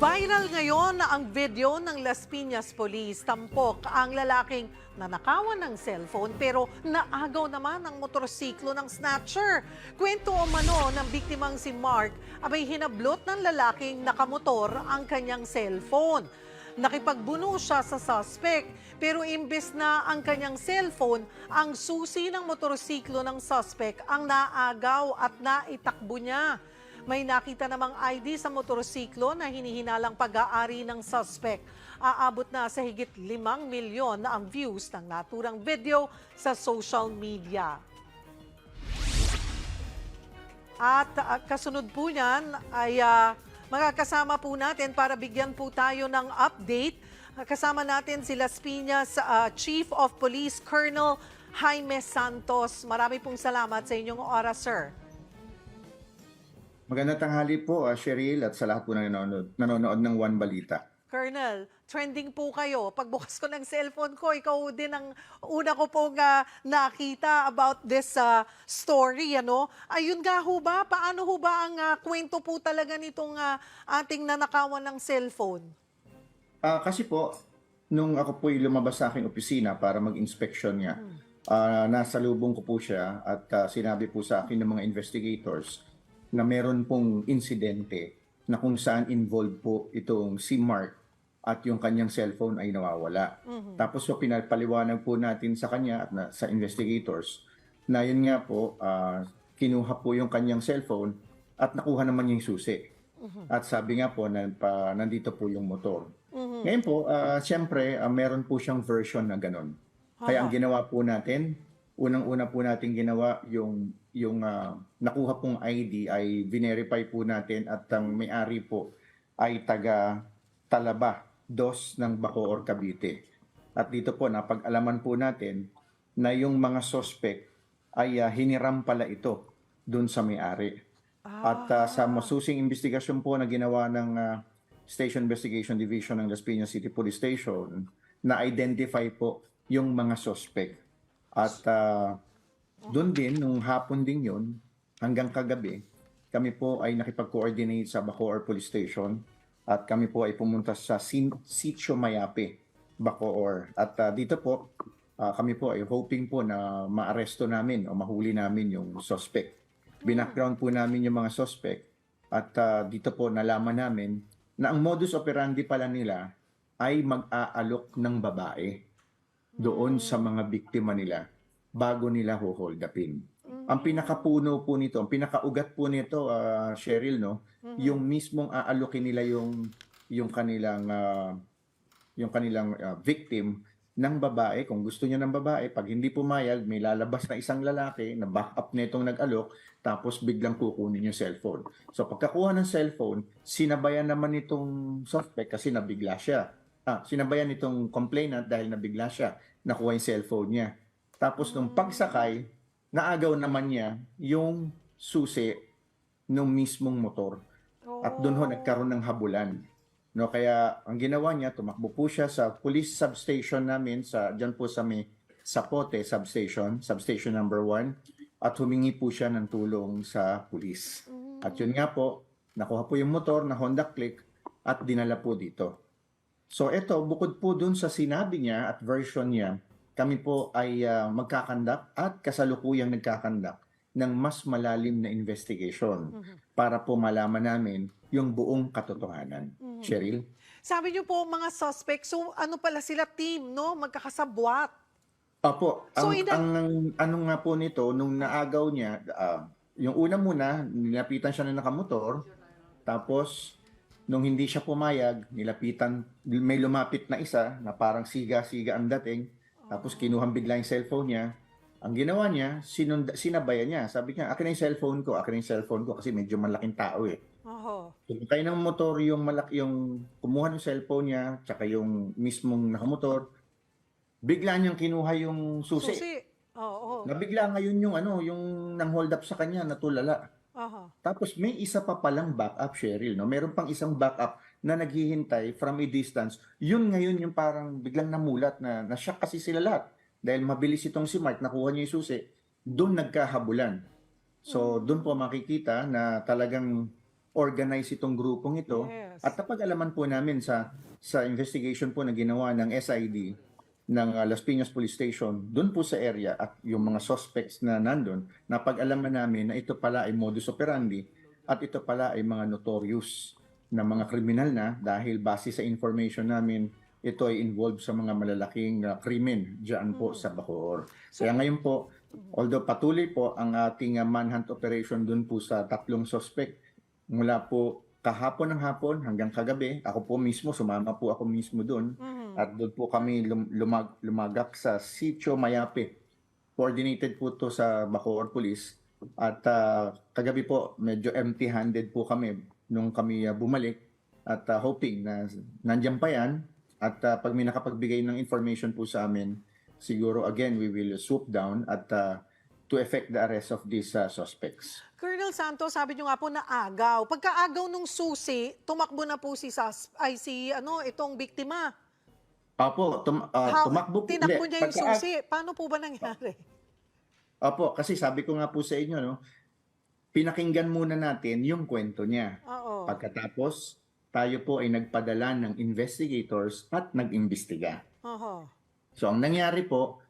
Viral ngayon na ang video ng Las Piñas Police. Tampok ang lalaking nanakawan ng cellphone pero naagaw naman ang motorsiklo ng snatcher. Kwento o mano ng biktimang si Mark abay hinablot ng lalaking nakamotor ang kanyang cellphone. Nakipagbuno siya sa suspect pero imbes na ang kanyang cellphone, ang susi ng motorsiklo ng suspect ang naagaw at naitakbo niya. May nakita namang ID sa motorsiklo na hinihinalang pag-aari ng suspect. Aabot na sa higit 5 milyon na ang views ng naturang video sa social media. At ah, kasunod po niyan ay ah, makakasama po natin para bigyan po tayo ng update. Kasama natin si Las Piñas ah, Chief of Police Colonel Jaime Santos. Marami pong salamat sa inyong oras, sir. Magandang tanghali po, uh, Cheryl, at sa lahat po na nanonood, nanonood ng One Balita. Colonel, trending po kayo. Pagbukas ko ng cellphone ko, ikaw din ang una ko pong ah, nakita about this ah, story. Ano? Ayun nga ho ba? Paano ho ba ang ah, kwento po talaga nitong ah, ating nanakawan ng cellphone? Ah, kasi po, nung ako po lumabas sa aking opisina para mag-inspection niya, ah, nasa lubong ko po siya at ah, sinabi po sa akin ng mga investigators na meron pong insidente na kung saan involved po itong si Mark at yung kanyang cellphone ay nawawala. Tapos so pinapaliwanag po natin sa kanya at na, sa investigators na yun nga po, ah, kinuha po yung kanyang cellphone at nakuha naman yung susi. At sabi nga po, na, pa, nandito po yung motor. Ngayon po, ah, siyempre, ah, meron po siyang version na ganun. Kaya ang ginawa po natin, unang-una po natin ginawa yung yung ah, nakuha pong ID ay verify po natin at ang may-ari po ay taga Talaba, dos ng Bacoor, Cavite. At dito po napag-alaman po natin na yung mga suspect ay ah, hiniram pala ito doon sa may-ari. At ah, sa masusing investigasyon po na ginawa ng ah, Station Investigation Division ng Las Piñas City Police Station, na-identify po yung mga suspect. At ah, doon din, nung hapon din yun, hanggang kagabi, kami po ay nakipag-coordinate sa Bacoor Police Station at kami po ay pumunta sa Sin- Sitio Mayape, Bacoor. At ah, dito po, ah, kami po ay hoping po na maaresto namin o mahuli namin yung suspect. Binackground po namin yung mga suspect at ah, dito po nalaman namin na ang modus operandi pala nila ay mag-aalok ng babae doon sa mga biktima nila bago nila ho-hold upin. Ang pinakapuno po nito, ang pinakaugat po nito, ah, Cheryl, no, yung mismong aalokin nila yung yung kanilang ah, yung kanilang ah, victim ng babae, kung gusto niya ng babae, pag hindi pumayag, may lalabas na isang lalaki na back up nitong nag-alok, tapos biglang kukunin yung cellphone. So pagkakuha ng cellphone, sinabayan naman itong suspect kasi nabigla siya. Ah, sinabayan itong complainant dahil nabigla siya, nakuha yung cellphone niya. Tapos nung pagsakay, naagaw naman niya yung susi ng mismong motor. At doon ho nagkaroon ng habulan. No, kaya ang ginawa niya, tumakbo po siya sa police substation namin sa diyan po sa may Sapote substation, substation number 1 at humingi po siya ng tulong sa police. At yun nga po, nakuha po yung motor na Honda Click at dinala po dito. So ito, bukod po dun sa sinabi niya at version niya, kami po ay ah, magkakandak at kasalukuyang nagkakandak ng mas malalim na investigation para po malaman namin yung buong katotohanan. Cheryl? Sabi niyo po mga suspect, so ano pala sila team, no? Magkakasabwat. Opo, So, ang, ina- ang ano nga po nito, nung naagaw niya, ah, yung una muna, nilapitan siya na nakamotor, tapos nung hindi siya pumayag, nilapitan, may lumapit na isa na parang siga-siga ang dating, tapos kinuhang bigla yung cellphone niya. Ang ginawa niya, sinunda, sinabayan niya. Sabi niya, akin na yung cellphone ko, akin na yung cellphone ko kasi medyo malaking tao eh. Oho. Sumakay ng motor yung malaki yung kumuha ng cellphone niya, tsaka yung mismong nakamotor. Bigla niyang kinuha yung susi. Susi. Oo. Nabigla ngayon yung ano, yung nang hold up sa kanya, natulala. Oho. Tapos may isa pa palang backup, Cheryl, no? Meron pang isang backup na naghihintay from a distance. Yun ngayon yung parang biglang namulat na na-shock kasi sila lahat. Dahil mabilis itong si Mark, nakuha niya yung susi. Doon nagkahabulan. So, doon po makikita na talagang organize itong grupong ito. Yes. At napag-alaman po namin sa sa investigation po na ginawa ng SID ng uh, Las Piñas Police Station doon po sa area at yung mga suspects na nandun, napag-alaman namin na ito pala ay modus operandi at ito pala ay mga notorious na mga kriminal na dahil base sa information namin ito ay involved sa mga malalaking uh, krimen diyan po sa Bacoor. Kaya ngayon po, although patuloy po ang ating uh, manhunt operation doon po sa tatlong suspect mula po kahapon ng hapon hanggang kagabi, ako po mismo, sumama po ako mismo doon. At doon po kami lum- lumag- lumagak sa Sitio Mayape. Coordinated po to sa Bacoor Police. At ah, kagabi po, medyo empty-handed po kami nung kami ah, bumalik. At ah, hoping na nandiyan pa yan. At ah, pag may nakapagbigay ng information po sa amin, siguro again, we will swoop down at ah, to effect the arrest of these ah, suspects. Colonel Santos, sabi niyo nga po na agaw. Pagkaagaw nung susi, tumakbo na po si Sas ay si ano itong biktima. Apo, tum- ah, How- tumakbo. Tinakbo niya yung pagka- susi. Paano po ba nangyari? Opo, kasi sabi ko nga po sa inyo, no, pinakinggan muna natin yung kwento niya. Oo. Pagkatapos, tayo po ay nagpadala ng investigators at nag-imbestiga. Oho. So, ang nangyari po,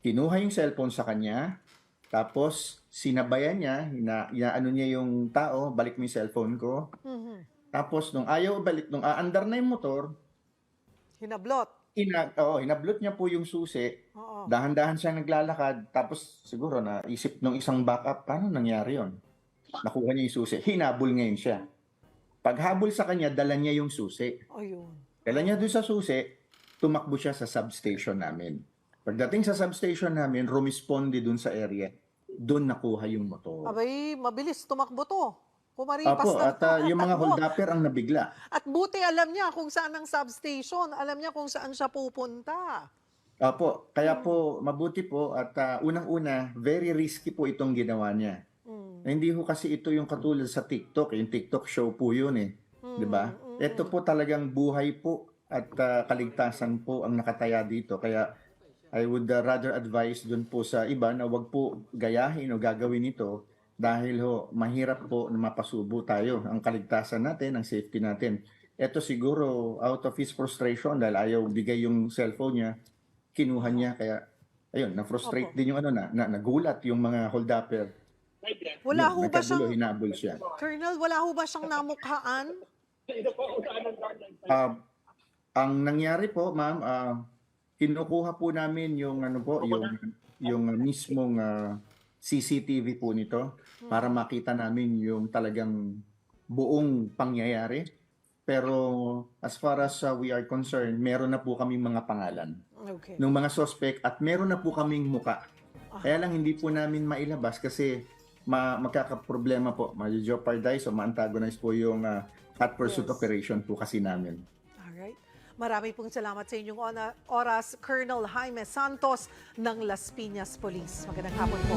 kinuha yung cellphone sa kanya, tapos sinabayan niya, ina, ano niya yung tao, balik mo yung cellphone ko. Mhm. Tapos, nung ayaw balik, nung aandar na yung motor, Hinablot. ina, oh, hinablot niya po yung susi, Oo. dahan-dahan siya naglalakad, tapos siguro na isip ng isang backup, paano nangyari yon? Nakuha niya yung susi, hinabol ngayon siya. Paghabol sa kanya, dala niya yung susi. Ayun. Dala niya doon sa susi, tumakbo siya sa substation namin. Pagdating sa substation namin, rumisponde doon sa area. Doon nakuha yung motor. Abay, mabilis tumakbo to. Kumaripas Apo, at ah, yung mga holdupper ang nabigla. At buti alam niya kung saan ang substation. Alam niya kung saan siya pupunta. Apo, kaya po, mabuti po at ah, unang-una, very risky po itong ginawa niya. Mm. Na Hindi ho kasi ito yung katulad sa TikTok. Yung TikTok show po yun eh. Mm, 'Di ba? mm, Ito po talagang buhay po at ah, kaligtasan po ang nakataya dito. Kaya I would ah, rather advise dun po sa iba na wag po gayahin o gagawin ito dahil ho mahirap po na mapasubo tayo ang kaligtasan natin, ang safety natin. Ito siguro out of his frustration dahil ayaw bigay yung cellphone niya, kinuha niya kaya ayun, na-frustrate Opo. din yung ano na, na nagulat yung mga holdupper. Wala ho ba siyang, hinabol siya. Colonel, wala ho ba siyang namukhaan? Ah, ang nangyari po, ma'am, ah, kinukuha po namin yung ano po, yung yung mismong ah, CCTV po nito para makita namin yung talagang buong pangyayari. Pero as far as ah, we are concerned, meron na po kaming mga pangalan Okay. ng mga suspect at meron na po kaming muka. Kaya lang hindi po namin mailabas kasi ma magkakaproblema po, ma-jeopardize o ma-antagonize po yung ah, hot pursuit Yes. operation po kasi namin. Alright. Marami pong salamat sa inyong oras, Colonel Jaime Santos ng Las Piñas Police. Magandang hapon po.